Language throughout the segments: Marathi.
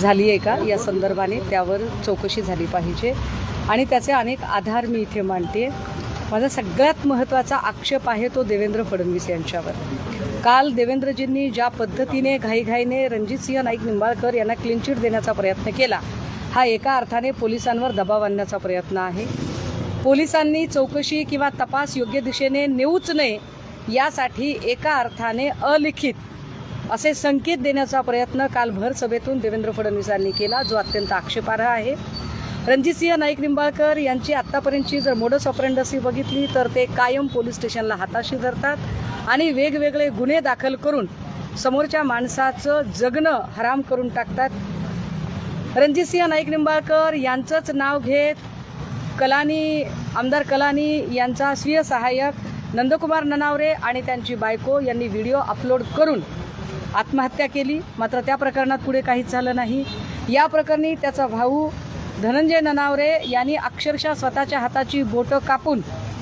झाली आहे का? या संदर्भाने त्यावर चौकशी झाली पाहिजे. आणि त्याचे अनेक आधार मी इथे मांडते. माझा सगळ्यात महत्त्वाचा आक्षेप आहे तो देवेंद्र फडणवीस यांच्यावर. काल देवेंद्रजींनी ज्या पद्धतीने घाईघाईने रणजितसिंह नाईक निंबाळकर यांना क्लीन चिट देण्याचा प्रयत्न केला हा एका अर्थाने पोलिसांवर दबाव आणण्याचा प्रयत्न आहे. पोलिसांनी चौकशी किंवा तपास योग्य दिशेने नेऊच नये यासाठी एका अर्थाने अलिखित असे संकेत देण्याचा प्रयत्न काल भर सभेतून देवेंद्र फडणवीसांनी केला जो अत्यंत आक्षेपार्ह आहे. रणजितसिंह नाईक निंबाळकर यांची आत्तापर्यंतची जर मोडस ऑपरेंडसी बघितली तर ते कायम पोलीस स्टेशनला हाताशी धरतात आणि वेगवेगळे गुन्हे दाखल करून समोरच्या माणसाचं जगणं हराम करून टाकतात. रणजितसिंह नाईक निंबाळकर यांचंच नाव घेत कलानी आमदार कलानी यांचा स्वीय सहाय्यक नंदकुमार ननावरे आणि त्यांची बायको यांनी व्हिडिओ अपलोड करून आत्महत्या केली मात्र त्या प्रकरणात पुढे काहीच झालं नाही. या प्रकरणी त्याचा भाऊ धनंजय ननावरे यांनी अक्षरशः स्वतःच्या हाताची बोटं कापून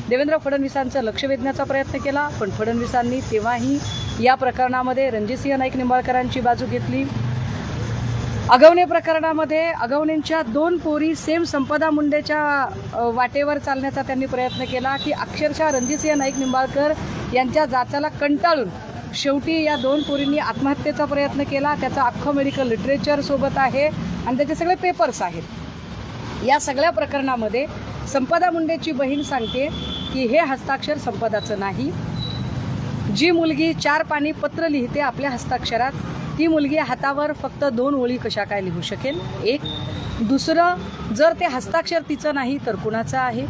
देवेंद्र फडणवीसांचं लक्ष वेधण्याचा प्रयत्न केला पण फडणवीसांनी तेव्हाही या प्रकरणामध्ये रणजितसिंह नाईक निंबाळकरांची बाजू घेतली. अगवणे प्रकरणामध्ये अगवणेंच्या दोन पोरी सेम संपदा मुंडेच्या वाटेवर चालण्याचा त्यांनी प्रयत्न केला की अक्षरशः रणजितसिंह नाईक निंबाळकर यांच्या जाचाला कंटाळून शेवटी या दोन पोरींनी आत्महत्येचा प्रयत्न केला. त्याचं अख्खं मेडिकल लिटरेचर सोबत आहे आणि त्याचे सगळे पेपर्स आहेत. या सगळ्या प्रकरणामध्ये संपदा मुंडेची बहीण सांगते की हे हस्ताक्षर संपदाचं नाही. जी मुलगी चार पाणी पत्र लिहिते आपल्या हस्ताक्षरात ती मुलगी हातावर फक्त दोन ओळी कशा काय लिहू शकेल? एक. दुसरं जर ते हस्ताक्षर तिचं नाही तर कुणाचं आहे?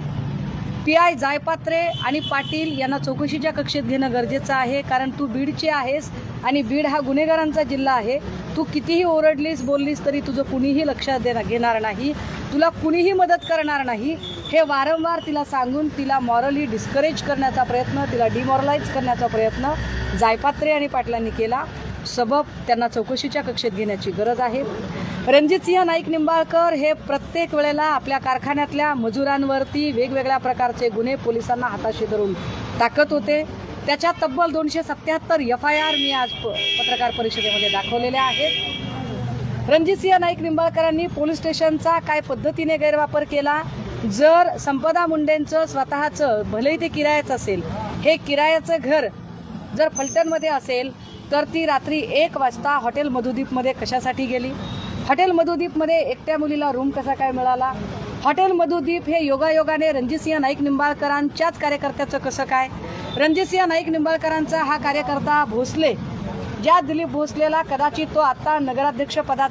पी आय जायपात्रे आणि पाटील यांना चौकशीच्या कक्षेत घेणं गरजेचं आहे कारण तू बीडची आहेस आणि बीड हा गुन्हेगारांचा जिल्हा आहे. तू कितीही ओरडलीस बोललीस तरी तुझं कुणीही लक्षात देणार घेणार नाही. तुला कुणीही मदत करणार नाही. हे वारंवार तिला सांगून तिला मॉरली डिस्करेज करण्याचा प्रयत्न तिला डिमॉरलाइज करण्याचा प्रयत्न जायपात्रे आणि पाटलांनी केला. सबब त्यांना चौकशीच्या कक्षेत घेण्याची गरज आहे. रणजितसिंह नाईक निंबाळकर हे प्रत्येक वेळेला आपल्या कारखान्यातल्या मजुरांवरती वेगवेगळ्या प्रकारचे गुन्हे पोलिसांना हाताशी धरून टाकत होते. त्याच्या तब्बल दोनशे सत्याहत्तर एफ आय आर मी आज प- पत्रकार परिषदेमध्ये दाखवलेल्या आहेत. रणजितसिंह नाईक निंबाळकरांनी पोलीस स्टेशनचा काय पद्धतीने गैरवापर केला? जर संपदा मुंडेंचं स्वतःचं भलेही ते किरायाचं असेल हे किरायाचं घर जर फलटणमध्ये असेल तर ती रात्री एक वाजता हॉटेल मधुदीपमध्ये कशासाठी गेली? हॉटेल मधुदीपमध्ये एकट्या मुलीला रूम कसा काय मिळाला? हॉटेल मधुदीप हे योगायोगाने रणजितसिंह नाईक निंबाळकरांच्याच कार्यकर्त्याचं कसं काय? रणजितसिंह नाईक निंबाळकरांचा हा कार्यकर्ता भोसले. ज्या दिलीप भोसलेला कदाचित तो आत्ता नगराध्यक्ष पदात